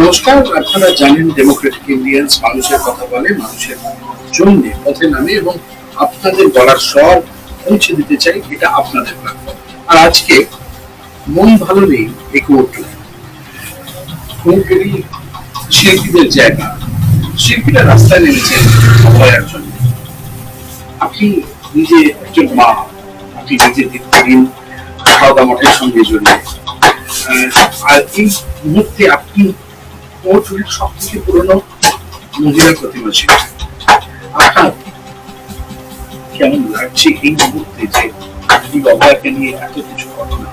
নমস্কার আপনারা জানেন ডেমোক্রেটিক ইন্ডিয়ান্স মানুষের কথা বলে, মানুষের জন্য পথে নামে এবং আপনাদের বলার স্বর পৌঁছে দিতে চাই, এটা আপনাদের প্ল্যাটফর্ম আর আজকে মন ভালো নেই এই শিল্পীদের জায়গা। শিল্পীরা রাস্তায় নেমেছেন অভয়ার জন্য। আপনি নিজে একজন মা, আপনি নিজে দীর্ঘদিন খাওয়া মঠের সঙ্গে জড়িয়ে। আর এই মুহূর্তে আপনি কোর্টের সব থেকে পুরনো মহিলা প্রতিমা ছিল। আপনার কেমন লাগছে এই মুহূর্তে যে অভয়াকে নিয়ে এত কিছু ঘটনা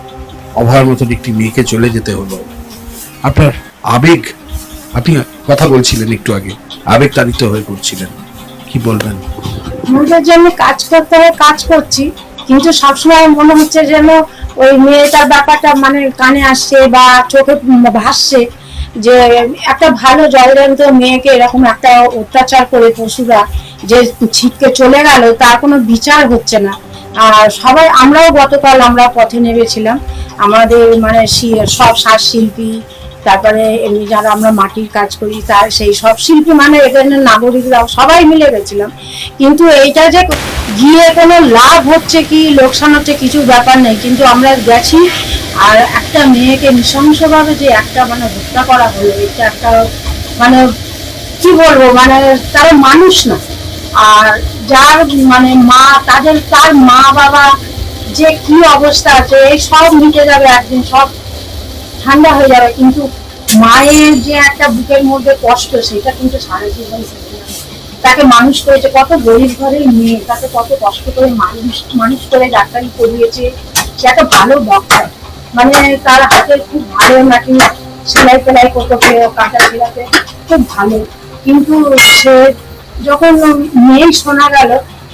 অভয়ার মতন একটি মেয়েকে চলে যেতে হলো। আপনার আবেগ আপনি কথা বলছিলেন একটু আগে আবেগ তাড়িত হয়ে পড়ছিলেন। কি বলবেন? আমাদের জন্য কাজ করতে হয় কাজ করছি কিন্তু সবসময় মনে হচ্ছে যেন ওই মেয়েটার ব্যাপারটা মানে কানে আসছে বা চোখে ভাসছে। যে একটা ভালো জলরন্ত মেয়েকে এরকম একটা অত্যাচার করে পশুরা যে ছিটকে চলে গেল, তার কোনো বিচার হচ্ছে না। আর সবাই, আমরাও গতকাল আমরা পথে নেমেছিলাম। আমাদের মানে সব সাজ শিল্পী তারপরে এমনি যারা আমরা মাটির কাজ করি, তার সেই সব শিল্পী মানে এখানে নাগরিকরা সবাই মিলে গেছিলাম। কিন্তু এইটা যে গিয়ে কোনো লাভ হচ্ছে কি, লোকসান হচ্ছে কিছু ব্যাপার নেই। কিন্তু আমরা গেছি আর একটা মেয়েকে নৃশংসভাবে যে একটা মানে হত্যা করা হলো, এটা একটা মানে কি বলব মানে তারা মানুষ না। আর যার মানে মা, তাদের, তার মা বাবা যে কি অবস্থা আছে এই সব মিটে যাবে একদিন, সব ঠান্ডা হয়ে যাবে। কিন্তু মায়ের যে একটা বুকের মধ্যে কষ্ট, সেটা কিন্তু সারা জীবন তাকে মানুষ করেছে, কত গরিব ঘরের মেয়ে, তাকে কত কষ্ট করে মানুষ মানুষ করে ডাক্তারি করিয়েছে সে একটা ভালো ডক্টর মানে তার হাতে খুব ভালো নাকি সেলাই টেলাই করতে কাটা সেলাতে খুব ভালো। কিন্তু সে যখন মেয়েই শোনা গেল,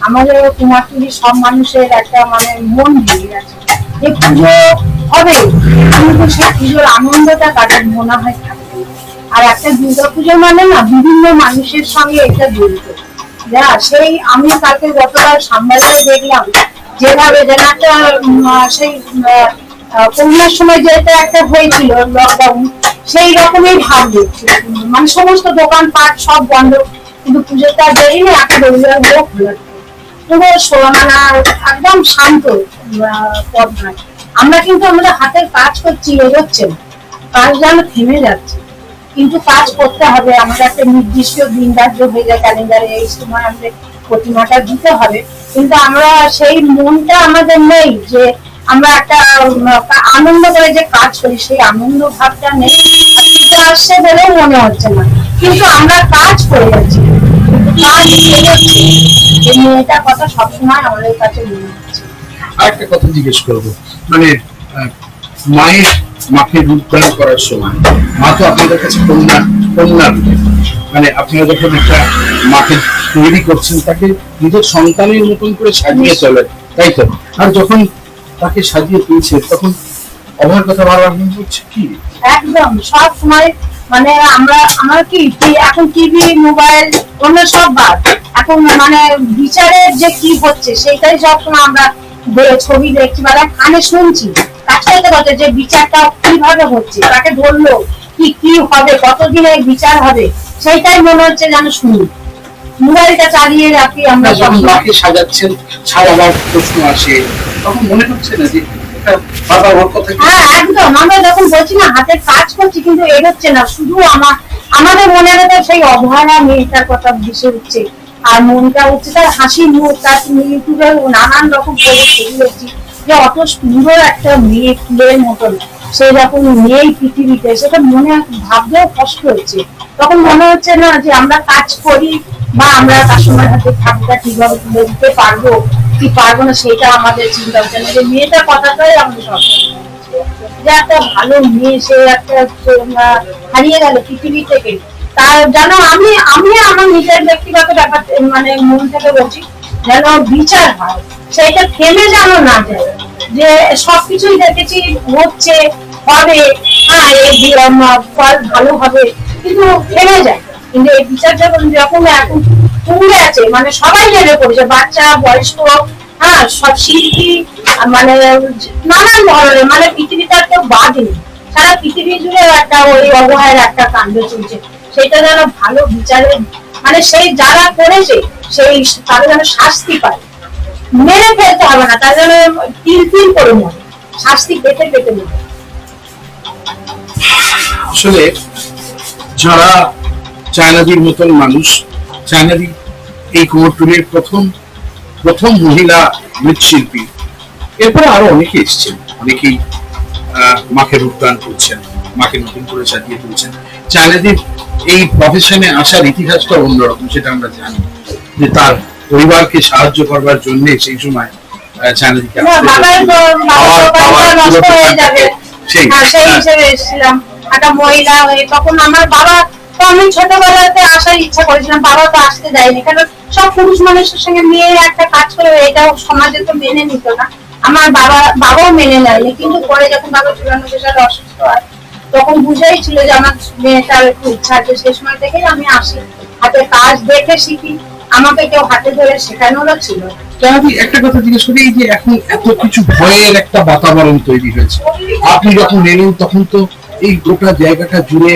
আমাদের কুমারটুলি সব মানুষের একটা মানে মন ভেঙে গেছে। এই পুজো হবে, কিন্তু সেই পুজোর আনন্দটা কাটার মনে হয় থাকবে। আর একটা দুর্গা পুজো মানে না, বিভিন্ন মানুষের সঙ্গে এটা জড়িত। যা সেই আমি তাকে গতকাল সামবাজারে দেখলাম, যেভাবে যেন একটা সেই করোনার সময় যেটা একটা হয়েছিল লকডাউন সেই রকমই ভাব। দেখছি মানে সমস্ত দোকানপাট সব বন্ধ, কিন্তু পুজোটা দেরি না একটা রবিবার হলেও খোলা। পুরো একদম শান্ত পথ আমরা কিন্তু আমাদের হাতের কাজ করছি, এগোচ্ছে কাজ যেন থেমে যাচ্ছে। কিন্তু কাজ করতে হবে, আমাদের একটা নির্দিষ্ট দিন ধার্য হয়ে যায় ক্যালেন্ডারে এই সময় আমাদের প্রতিমাটা দিতে হবে। কিন্তু আমরা সেই মনটা আমাদের নেই যে আমরা একটা আনন্দ করে যে কাজ করি, সেই আনন্দ ভাবটা নেই। আসছে বলেও মনে হচ্ছে না। কিন্তু আমরা কাজ করে যাচ্ছি। কাজ এগোচ্ছে এই মেয়েটার কথা সবসময় আমাদের কাছে মনে হচ্ছে। আরেকটা কথা জিজ্ঞেস করব। মানে মায়ের মাকে রূপদান করার সময়, মা তো আপনাদের কাছে কন্যা কন্যা মানে আপনারা যখন একটা মাকে তৈরি করছেন, তাকে নিজের সন্তানের মতন করে সাজিয়ে চলে তাই তো? আর যখন তাকে সাজিয়ে তুলছে তখন অভার কথা বারবার মনে হচ্ছে কি? একদম সব সময় মানে আমরা আমরা কি এখন টিভি মোবাইল অন্য সব বাদ। এখন মানে বিচারের যে কি হচ্ছে সেটাই সব সময় আমরা ছবি দেখছি বা কানে শুনছি। কাজ করতে করতে যে বিচারটা কীভাবে হচ্ছে তাকে ধরলো কি কি হবে কতদিনে বিচার হবে সেইটাই মনে হচ্ছে যেন শুনি। মোবাইলটা চালিয়ে রাখি আমরা সব সাজাচ্ছেন সাজাবার প্রশ্ন আসে তখন মনে হচ্ছে না যে হ্যাঁ একদম। আমরা যখন বলছি না, হাতের কাজ করছি, কিন্তু এগোচ্ছে না। শুধু আমার, আমাদের মনে ভেতর সেই অবহেলা মেয়েটার কথা ভেসে উঠছে। আর মনটা হচ্ছে তার হাসি মুখ, তার ইউটিউবে নানান রকম ছবি দেখছি যে অত সুন্দর একটা মেয়ে ফুলের মতন। সেই রকম মেয়েই পৃথিবীতে। সেটা মনে ভাবলেও কষ্ট হচ্ছে। তখন মনে হচ্ছে না যে আমরা কাজ করি বা আমরা কাস্টমার হাতে থাকটা ঠিকভাবে তুলে দিতে পারব। কি পারব না সেটা আমাদের চিন্তা হচ্ছে না যে মেয়েটার কথাটাই আমাদের সব যে একটা ভালো মেয়ে, সে একটা হারিয়ে গেল পৃথিবী থেকে। তার যেন আমি আমি আমার নিজের ব্যক্তিগত ব্যাপার মানে মন থেকে বলছি, যেন বিচার হয়, সেটা থেমে যেন না যায়। যে সবকিছুই দেখেছি, হচ্ছে, হবে হ্যাঁ ফল ভালো হবে, কিন্তু থেমে যায়। কিন্তু এই বিচার যখন যখন এখন তুলে আছে। মানে সবাই নেমে পড়েছে, বাচ্চা, বয়স্ক হ্যাঁ সব শিল্পী মানে নানান ধরনের মানে পৃথিবীতে আর কেউ বাদ নেই। সারা পৃথিবী জুড়ে একটা ওই অবহের একটা কাণ্ড চলছে। সেটা যেন ভালো বিচারে মানে সেই যারা করেছে, সেই তারা যেন শাস্তি পায়। মেরে ফেলতে হবে না, তারা যেন তিল তিল করে মরে। শাস্তি পেতে পেতে মরে। আসলে যারা চায়নাদির মতন মানুষ। চায়নাদি এই কুমোরটুলির প্রথম প্রথম মহিলা মৃৎশিল্পী। এরপরে আরও অনেকে এসছেন। অনেকেই মাকে রূপদান করছেন মাকে নতুন করে সাজিয়ে তুলছেন। চায়নাদির এই প্রফেশনে আসার ইতিহাসটা অন্যরকম সেটা আমরা জানি। যে তার পরিবারকে সাহায্য করবার জন্য সেই সময় চায়নাদিকে। সেই হ্যাঁ, সেই হ্যাঁ। হিসেবে এসেছিলাম। একটা মহিলা তখন আমার বাবা তো আমি ছোটবেলাতে আসার ইচ্ছা করেছিলাম বাবা তো আসতে দেয়নি। কারণ সব পুরুষ মানুষের সঙ্গে একটা কাজ করে সমাজে তো মেনে নিত না। আমার বাবা, বাবাও মেনে নেয়নি, কিন্তু পরে যখন বাবা চুরানব্বই সালে অসুস্থ হয়, তখন বুঝেই ছিল যে আমার একটু ইচ্ছা আছে। সে সময় আমি আসি। হাতে কাজ দেখে শিখি। আমাকে কেউ হাতে ধরে শেখানোরও ছিল। আমি একটা কথা জিজ্ঞেস করি, এই যে এখন এত কিছু ভয়ের একটা বাতাবরণ তৈরি হয়েছে। আপনি যখন এলেন তখন তো এই গোটা জায়গাটা জুড়ে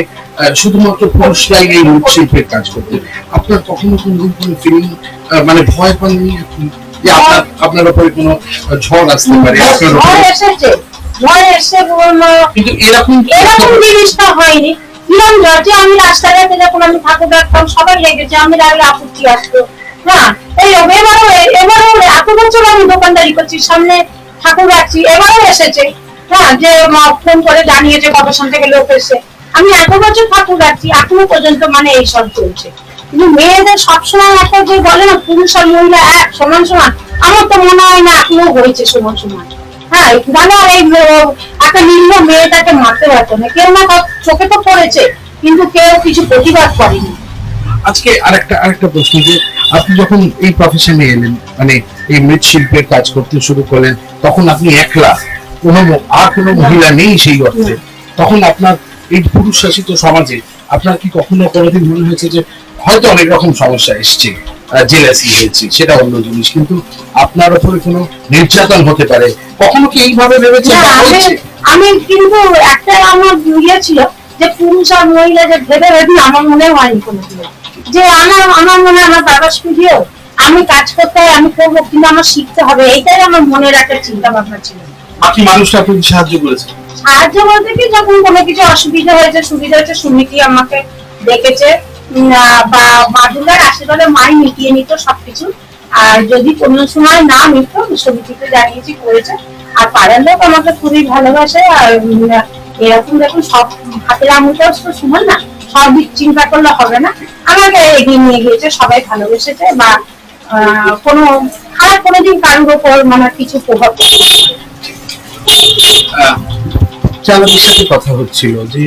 শুধুমাত্র পুরুষরাই এই মৃৎশিল্পের কাজ করতে। আপনার কখনো কোনো কোনো ফিলিং মানে ভয় পাননি যে আপনার আপনার উপরে কোনো ঝড় আসতে পারে আপনার ভয় এসে কিন্তু এরকম এরকম জিনিসটা হয়নি। কিরম আমি রাস্তাঘাটে যখন আমি ঠাকুর সবাই লেগেছে আমি আপত্তি আসতো। হ্যাঁ এই এবারও এবারও এত বছর আমি দোকানদারি করছি সামনে ঠাকুর রাখছি এবারও এসেছে। হ্যাঁ যে ফোন করে জানিয়েছে গবেষণ থেকে লোক এসে আমি এত বছর ঠাকুর রাখছি এখনও পর্যন্ত মানে এইসব চলছে। কিন্তু মেয়েদের সবসময় একটা যে বলে না পুরুষ আর মহিলা এক সমান সমান আমার তো মনে হয় না এখনও হয়েছে সমান সমান। হ্যাঁ জানো এই একটা নিম্ন মেয়েটাকে মারতে পারতো না। কেউ না চোখে তো পড়েছে কিন্তু কেউ কিছু প্রতিবাদ করেনি। আজকে আরেকটা আরেকটা প্রশ্ন যে আপনি যখন এই প্রফেশনে এলেন মানে এই মৃৎশিল্পের কাজ করতে শুরু করলেন তখন আপনি একলা কোনো আর কোনো মহিলা নেই সেই অর্থে। তখন আপনার এই পুরুষ শাসিত সমাজে আপনার কি কখনো কোনোদিন মনে হয়েছে যে হয়তো অনেক রকম সমস্যা এসছে জেলাসি হয়েছে সেটা অন্য জিনিস কিন্তু আপনার উপরে কোনো নির্যাতন হতে পারে? কখনো কি এইভাবে ভেবেছেন? আমি কিন্তু একটা আমার ইয়ে ছিল যে পুরুষ আর মহিলা যে ভেবে ভেবে আমার মনে হয়নি কোনোদিন যে আমার আমার মনে হয় আমার বাবার স্টুডিও আমি কাজ করতে হয় আমি করব কিন্তু আমার শিখতে হবে এইটাই আমার মনের একটা চিন্তা ভাবনা ছিল। বাকি মানুষরা আপনাকে সাহায্য করেছে সাহায্য বলতে কি যখন কোনো কিছু অসুবিধা হয়েছে সুবিধা হয়েছে সমিতি আমাকে আহ, বা বাদুলার আশীর্বাদে মাই মিটিয়ে নিত সবকিছু। আর যদি কোনো সময় না মিটতো সমিতিতে জানিয়েছি করেছে। আর পাড়ার লোক আমাকে খুবই ভালোবাসে আর এরকম দেখুন সব হাতের আঙুলটাও তো সমান না সব চিন্তা করলে হবে না। আমাকে এগিয়ে নিয়ে গিয়েছে সবাই ভালোবেসেছে বা কোনো খারাপ কোনোদিন কারোর উপর মানে কিছু প্রভাব সাথে কথা হচ্ছিল যে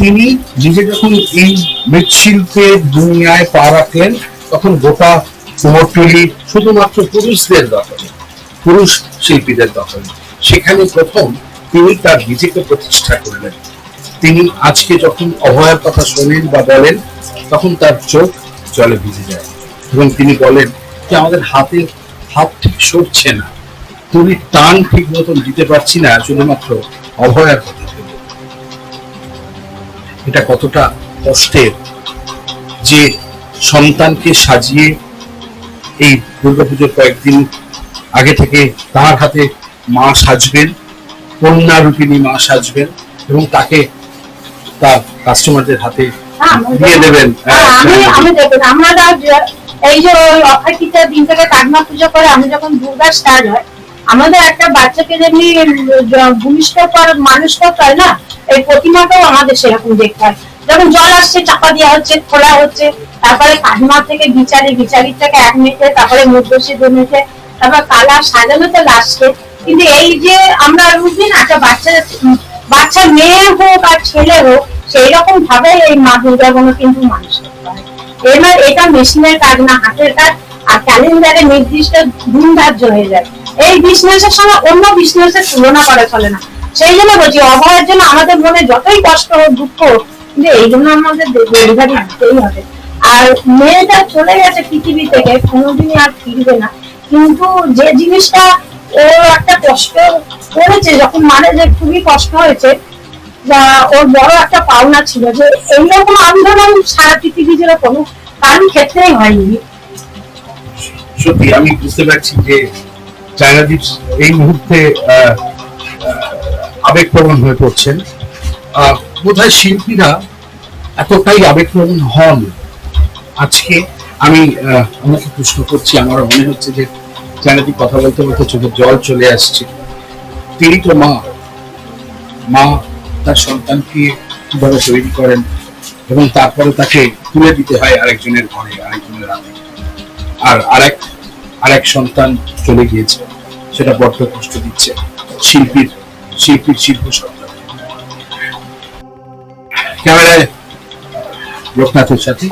তিনি নিজে যখন এই মৃৎশিল্পের দুনিয়ায় পা রাখলেন, তখন গোটা শুধুমাত্র পুরুষদের দখলে, পুরুষ শিল্পীদের দখলে। সেখানে প্রথম তিনি তার নিজেকে প্রতিষ্ঠা করলেন। তিনি আজকে যখন অভয়ের কথা শোনেন বা বলেন, তখন তার চোখ জলে ভিজে যায়। এবং তিনি বলেন যে, আমাদের হাতে হাত ঠিক সরছে না। তুমি টান ঠিক মতন দিতে পারছি না, শুধুমাত্র অভয়ার কথা। এটা কতটা কষ্টের যে সন্তানকে সাজিয়ে এই দুর্গাপুজোর কয়েকদিন আগে থেকে তার হাতে মা সাজবেন কন্যা রূপিণী মা সাজবেন এবং তাকে তার কাস্টমারদের হাতে হ্যাঁ, দিয়ে দেবেন। হ্যাঁ, আমি দেখুন আমরা এই যে ওই তৃতীয়ার দিন থেকে কাকমা পুজো করে আমি যখন দুর্গা স্টার্ট হয় আমাদের একটা বাচ্চাকে যেমনি ভূমিষ্ঠ কর মানুষ না, এই প্রতিমাটাও আমাদের সেরকম দেখতে হয়। যখন জল আসছে, চাপা দেওয়া হচ্ছে, খোলা হচ্ছে, তারপরে কাকমা থেকে বিচারি, বিচারির থেকে এক মিনিটে, তারপরে মুখ বসে দু তারপর কালা সাজানো তো লাস্টে কিন্তু এই যে আমরা রুটিন, একটা বাচ্চা বাচ্চা মেয়ে হোক আর ছেলে হোক সেই রকম ভাবে এই মা দুর্গাগুলো কিন্তু মানুষ এবার এটা মেশিনের কাজ না, হাতের কাজ, আর ক্যালেন্ডারে নির্দিষ্ট দিন ধার্য হয়ে যায়। এই বিজনেসের সঙ্গে অন্য বিজনেসের তুলনা করা চলে না। সেই জন্য বলছি অভয়ের জন্য আমাদের মনে যতই কষ্ট হোক, দুঃখ কিন্তু এই জন্য আমাদের ডেলিভারি দিতেই হবে। আর মেয়েটা চলে গেছে পৃথিবী থেকে, কোনোদিনই আর ফিরবে না। কিন্তু যে জিনিসটা ও একটা কষ্ট করেছে, যখন মানে যে খুবই কষ্ট হয়েছে, বা ওর বড় একটা পাওনা ছিল যে এইরকম আন্দোলন সারা পৃথিবী কোনো কারোর ক্ষেত্রেই হয়নি। সত্যি, আমি বুঝতে পারছি যে চায়নাদীপ এই মুহূর্তে আবেগপ্রবণ হয়ে পড়ছেন। বোধহয় শিল্পীরা এতটাই আবেগপ্রবণ হন আজকে। আমি আমাকে প্রশ্ন করছি, আমারও মনে হচ্ছে যে চায়নাদীপ কথা বলতে বলতে চোখে জল চলে আসছে। তিনি তো মা। মা তার সন্তানকে কীভাবে তৈরি করেন এবং তারপরে তাকে তুলে দিতে হয় আরেকজনের ঘরে, আরেকজনের হাতে আর আরেক আরেক সন্তান চলে গিয়েছে, সেটা বড্ড কষ্ট দিচ্ছে শিল্পীর শিল্পীর শিল্প সন্তান। ক্যামেরায় লোকনাথের সাথে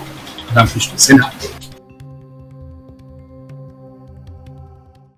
রামকৃষ্ণ সিনহা।